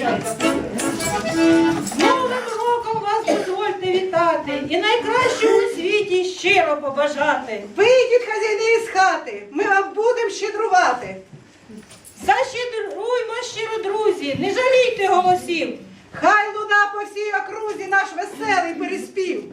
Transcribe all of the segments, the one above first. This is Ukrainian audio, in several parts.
З Новим роком вас дозвольте вітати і найкращого у світі щиро побажати. Вийдіть, хазяїни, з хати, ми вам будемо щедрувати. Защедруймо щиро, друзі, не жалійте голосів. Хай луна по всій окрузі наш веселий переспів.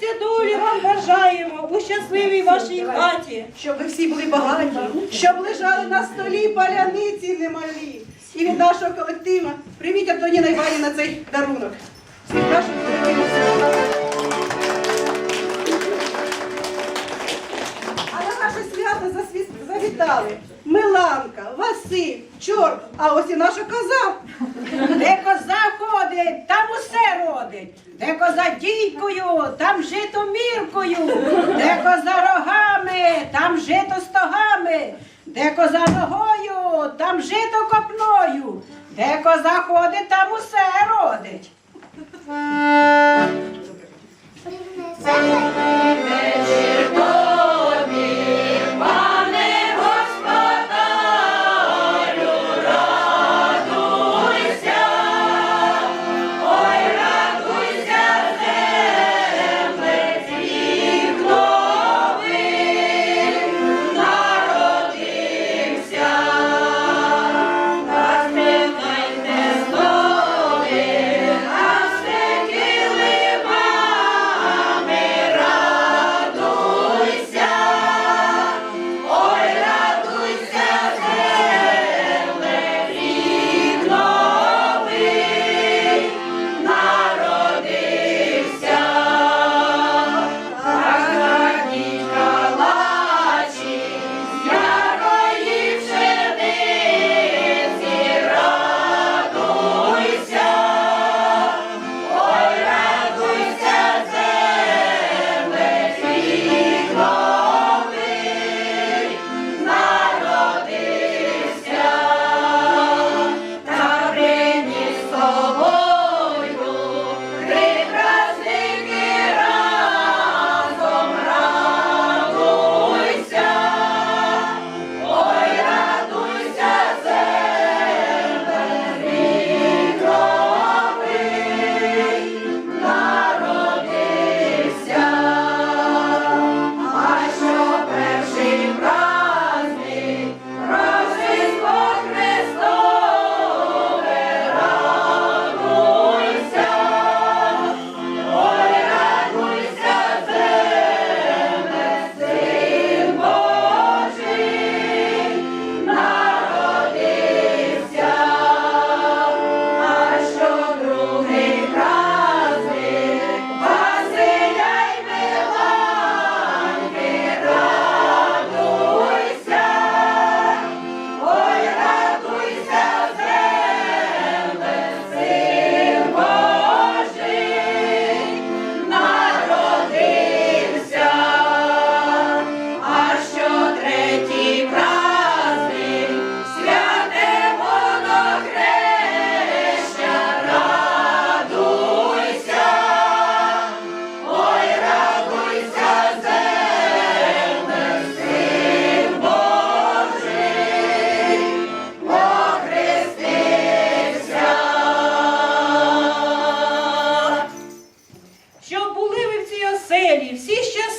Щастя, долі вам бажаємо у щасливій вашій хаті. Щоб ви всі були багаті, щоб лежали на столі паляниці немалі. І від нашого колектива прийміть Антоніна Іванівна цей дарунок. А на наше свято засвіт- завітали Миланка, Василь, Чорт, а ось і наша коза. Де коза ходить, там усе родить. Де коза дійкою, там жито міркою. Де коза рогами, там жито стогами. Де коза ногою, там жито копною. Де коза ходить, там усе родить.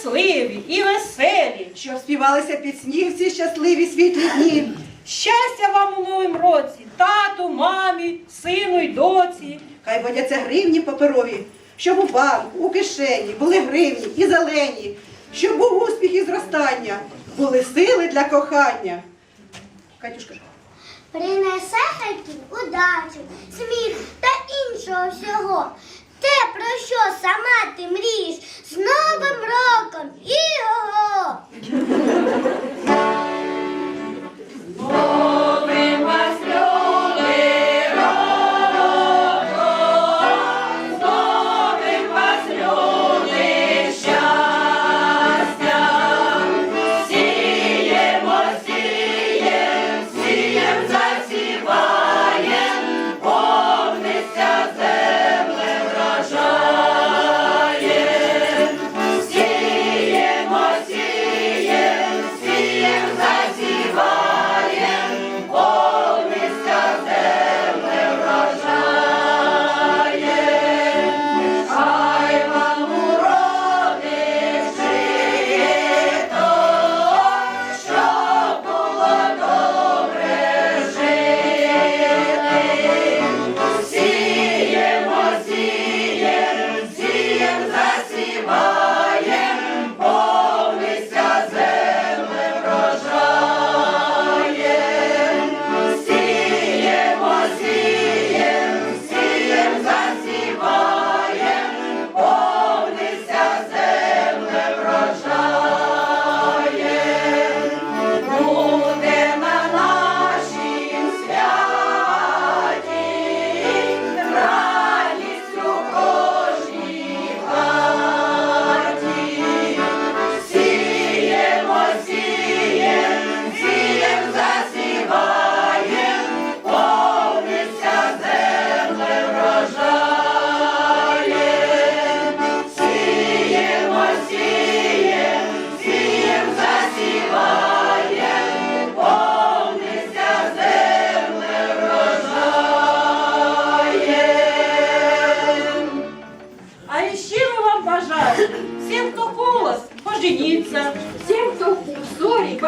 Щасливі і веселі. Щоб співалися пісні всі щасливі світлі дні. Щастя вам у новім році, тату, мамі, сину й доці. Хай водяться гривні паперові, щоб у банку, у кишені були гривні і зелені, щоб був успіх і зростання, були сили для кохання. Катюшка. Принесе хаті удачу, сміх та іншого всього. Те, про що сама ти мрієш, з Новим роком! І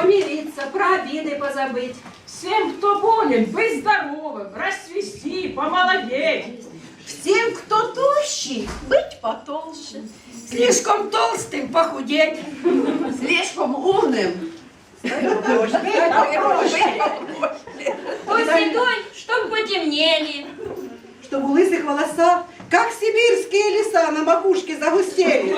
помириться, про обиды позабыть. Всем, кто болен, быть здоровым, расцвести, помолодеть. Всім, хто тощий, быть потолще. Слишком толстым похудеть. Слишком умным. Ой, седой, чтоб потемнели. Чтобы у лысых волоса, как сибирские леса на макушке загустели.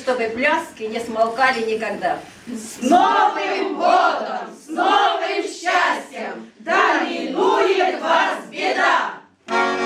Чтобы песни, чтобы пляски не смолкали никогда. С Новым годом, с новым счастьем, да минует вас беда.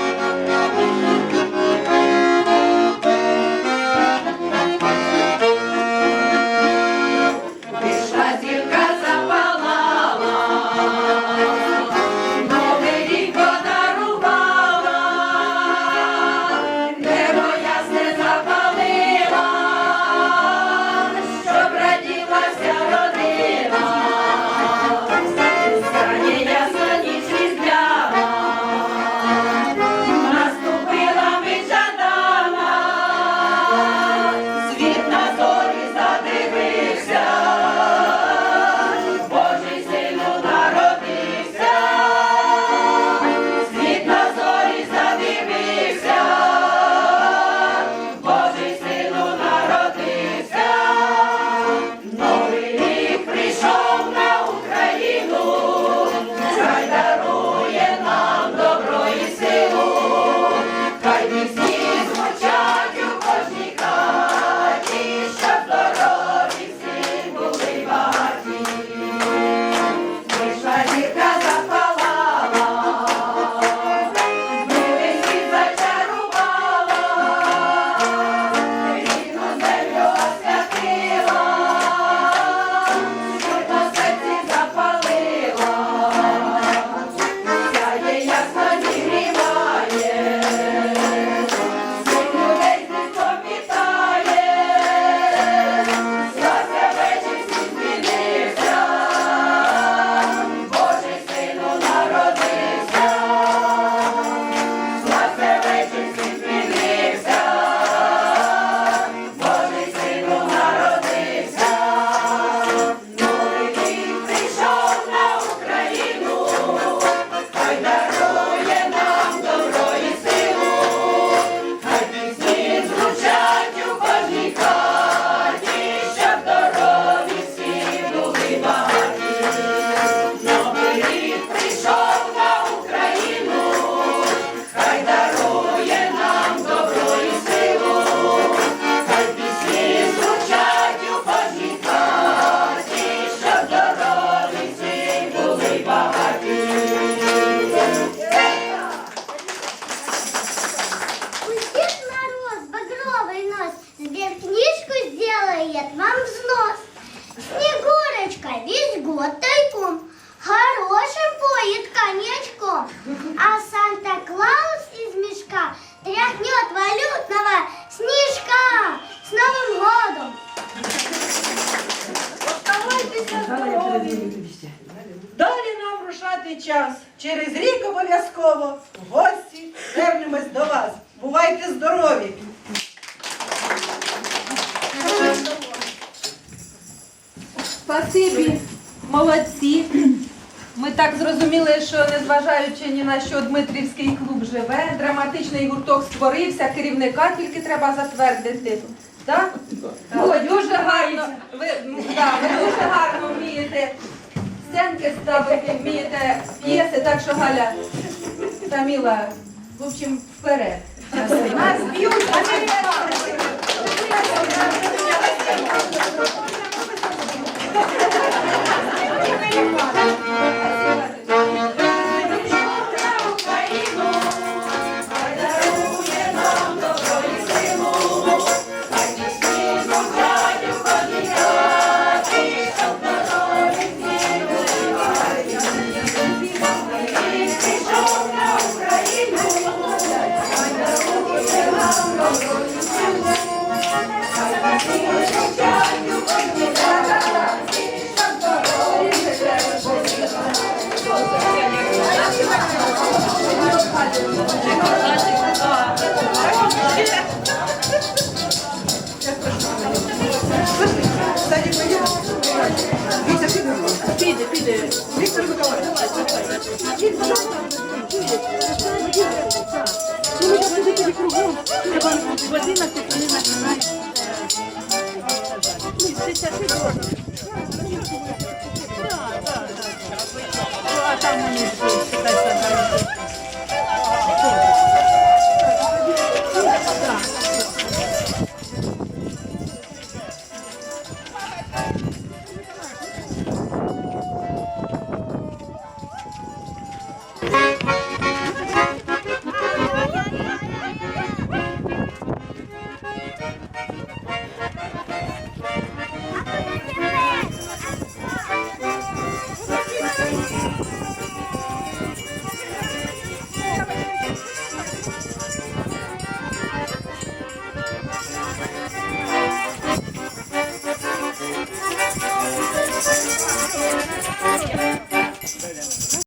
Прощати час. Через рік обов'язково в гості вернемось до вас. Бувайте здорові! Спасибі, молодці. Ми так зрозуміли, що незважаючи ні на що Дмитрівський клуб живе, драматичний гурток створився, керівника тільки треба затвердити. Так? Дуже гарно. Ви, да, ви дуже гарно вмієте сценки ставити, вмієте п'єси, так що Галя Таміла, в общем, вперед. Нас б'ють, а ми Піде, піде. Віктор Миколаївич. В 11 вони починають.